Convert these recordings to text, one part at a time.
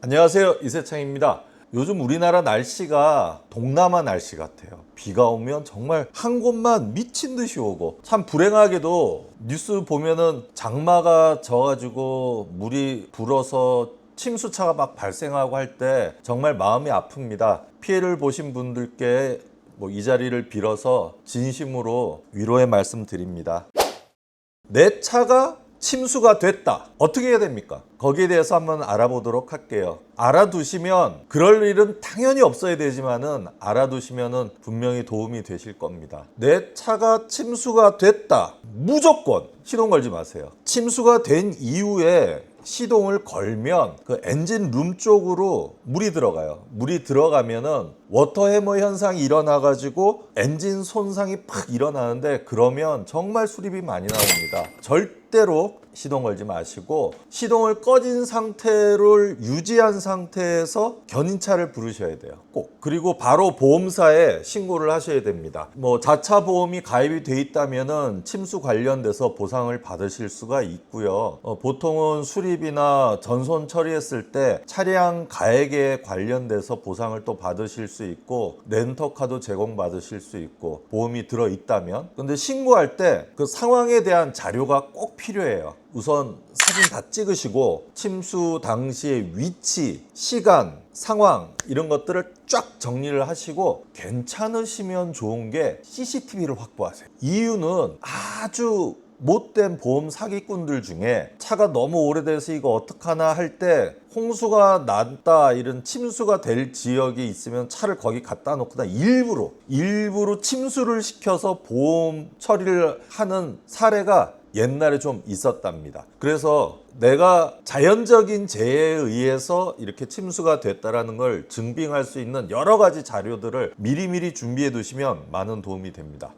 안녕하세요 이세창입니다. 요즘 우리나라 날씨가 동남아 날씨 같아요. 비가 오면 정말 한 곳만 미친 듯이 오고 참 불행하게도 뉴스 보면은 장마가 져가지고 물이 불어서 침수차가 막 발생하고 할 때 정말 마음이 아픕니다. 피해를 보신 분들께 뭐 이 자리를 빌어서 진심으로 위로의 말씀 드립니다. 내 차가 침수가 됐다. 어떻게 해야 됩니까? 거기에 대해서 한번 알아보도록 할게요. 알아두시면 그럴 일은 당연히 없어야 되지만은 알아두시면은 분명히 도움이 되실 겁니다. 내 차가 침수가 됐다. 무조건 시동 걸지 마세요. 침수가 된 이후에 시동을 걸면 그 엔진 룸 쪽으로 물이 들어가요. 물이 들어가면은 워터 해머 현상이 일어나 가지고 엔진 손상이 팍 일어나는데 그러면 정말 수리비 많이 나옵니다. 절 대로 시동 걸지 마시고 시동을 꺼진 상태를 유지한 상태에서 견인차를 부르셔야 돼요. 꼭. 그리고 바로 보험사에 신고를 하셔야 됩니다. 뭐 자차 보험이 가입이 돼 있다면은 침수 관련돼서 보상을 받으실 수가 있고요. 어, 보통은 수리비나 전손 처리했을 때 차량 가액에 관련돼서 보상을 또 받으실 수 있고 렌터카도 제공받으실 수 있고 보험이 들어 있다면 근데 신고할 때 그 상황에 대한 자료가 꼭 필요해요. 우선 사진 다 찍으시고 침수 당시의 위치, 시간, 상황 이런 것들을 쫙 정리를 하시고 괜찮으시면 좋은 게 CCTV를 확보하세요. 이유는 아주 못된 보험 사기꾼들 중에 차가 너무 오래돼서 이거 어떡하나 할 때 홍수가 났다 이런 침수가 될 지역이 있으면 차를 거기 갖다 놓거나 일부러 일부러 침수를 시켜서 보험 처리를 하는 사례가 옛날에 좀 있었답니다. 그래서 내가 자연적인 재해에 의해서 이렇게 침수가 됐다라는 걸 증빙할 수 있는 여러 가지 자료들을 미리미리 준비해 두시면 많은 도움이 됩니다.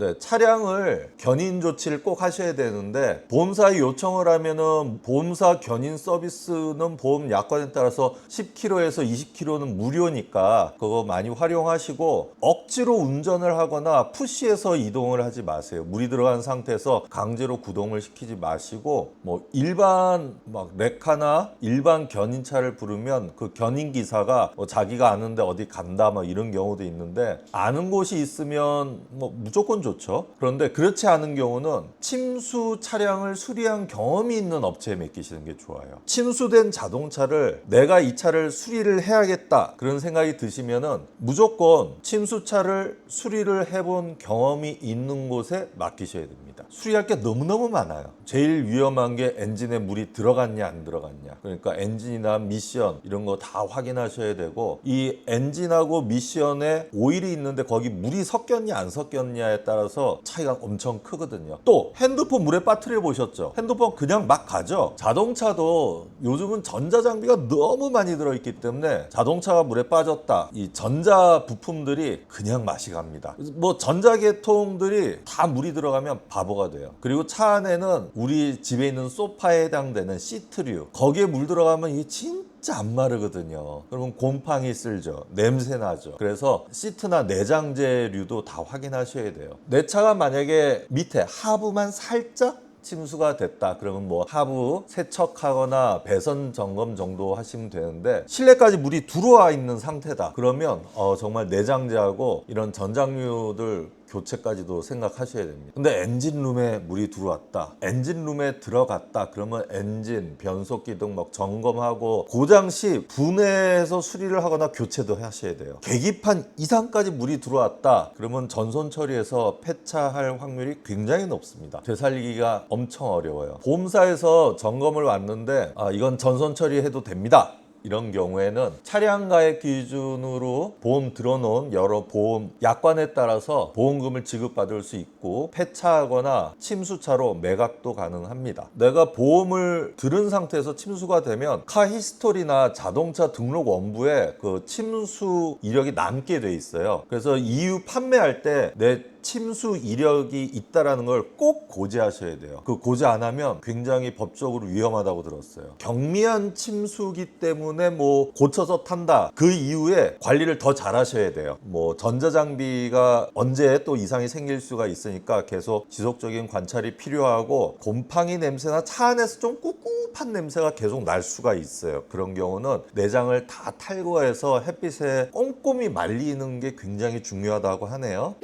네, 차량을 견인 조치를 꼭 하셔야 되는데 보험사에 요청을 하면은 보험사 견인 서비스는 보험 약관에 따라서 10km에서 20km는 무료니까 그거 많이 활용하시고 억지로 운전을 하거나 푸시해서 이동을 하지 마세요. 물이 들어간 상태에서 강제로 구동을 시키지 마시고 뭐 일반 막 레카나 일반 견인차를 부르면 그 견인 기사가 뭐 자기가 아는데 어디 간다 뭐 이런 경우도 있는데 아는 곳이 있으면 뭐 무조건 좋죠. 그런데 그렇지 않은 경우는 침수 차량을 수리한 경험이 있는 업체에 맡기시는 게 좋아요. 침수된 자동차를 내가 이 차를 수리를 해야겠다 그런 생각이 드시면은 무조건 침수차를 수리를 해본 경험이 있는 곳에 맡기셔야 됩니다. 수리할 게 너무너무 많아요. 제일 위험한 게 엔진에 물이 들어갔냐 안 들어갔냐. 그러니까 엔진이나 미션 이런 거 다 확인하셔야 되고 이 엔진하고 미션에 오일이 있는데 거기 물이 섞였냐 안 섞였냐에 따라서 차이가 엄청 크거든요. 또 핸드폰 물에 빠뜨려 보셨죠? 핸드폰 그냥 막 가죠. 자동차도 요즘은 전자 장비가 너무 많이 들어있기 때문에 자동차가 물에 빠졌다. 이 전자 부품들이 그냥 맛이 갑니다. 뭐 전자 계통들이 다 물이 들어가면 바보 가 돼요. 그리고 차 안에는 우리 집에 있는 소파에 해당되는 시트류 거기에 물 들어가면 이게 진짜 안 마르거든요. 그러면 곰팡이 쓸죠. 냄새 나죠. 그래서 시트나 내장재류도 다 확인하셔야 돼요. 내 차가 만약에 밑에 하부만 살짝 침수가 됐다 그러면 뭐 하부 세척하거나 배선 점검 정도 하시면 되는데 실내까지 물이 들어와 있는 상태다 그러면 어, 정말 내장재하고 이런 전장류들 교체까지도 생각하셔야 됩니다. 근데 엔진룸에 물이 들어왔다. 엔진룸에 들어갔다. 그러면 엔진, 변속 기둥 막 점검하고 고장 시 분해해서 수리를 하거나 교체도 하셔야 돼요. 계기판 이상까지 물이 들어왔다. 그러면 전손 처리해서 폐차할 확률이 굉장히 높습니다. 되살리기가 엄청 어려워요. 보험사에서 점검을 왔는데 아, 이건 전손 처리해도 됩니다. 이런 경우에는 차량 가액 기준으로 보험 들어놓은 여러 보험 약관에 따라서 보험금을 지급받을 수 있고 폐차하거나 침수차로 매각도 가능합니다. 내가 보험을 들은 상태에서 침수가 되면 카 히스토리나 자동차 등록 원부에 그 침수 이력이 남게 돼 있어요. 그래서 이후 판매할 때 내 침수 이력이 있다라는 걸 꼭 고지하셔야 돼요. 그 고지 안 하면 굉장히 법적으로 위험하다고 들었어요. 경미한 침수기 때문에 뭐 고쳐서 탄다. 그 이후에 관리를 더 잘하셔야 돼요. 뭐 전자장비가 언제 또 이상이 생길 수가 있으니까 계속 지속적인 관찰이 필요하고 곰팡이 냄새나 차 안에서 좀 꿉꿉한 냄새가 계속 날 수가 있어요. 그런 경우는 내장을 다 탈거해서 햇빛에 꼼꼼히 말리는 게 굉장히 중요하다고 하네요.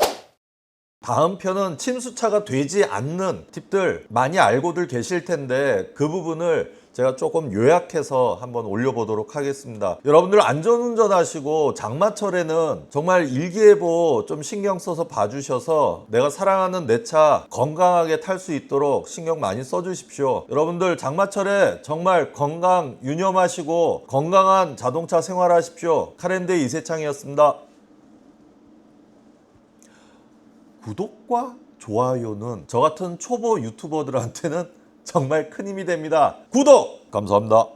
다음 편은 침수차가 되지 않는 팁들 많이 알고들 계실 텐데 그 부분을 제가 조금 요약해서 한번 올려보도록 하겠습니다. 여러분들 안전운전 하시고 장마철에는 정말 일기예보 좀 신경 써서 봐주셔서 내가 사랑하는 내 차 건강하게 탈 수 있도록 신경 많이 써주십시오. 여러분들 장마철에 정말 건강 유념하시고 건강한 자동차 생활하십시오. 카렌데 이세창이었습니다. 구독과 좋아요는 저 같은 초보 유튜버들한테는 정말 큰 힘이 됩니다. 구독! 감사합니다.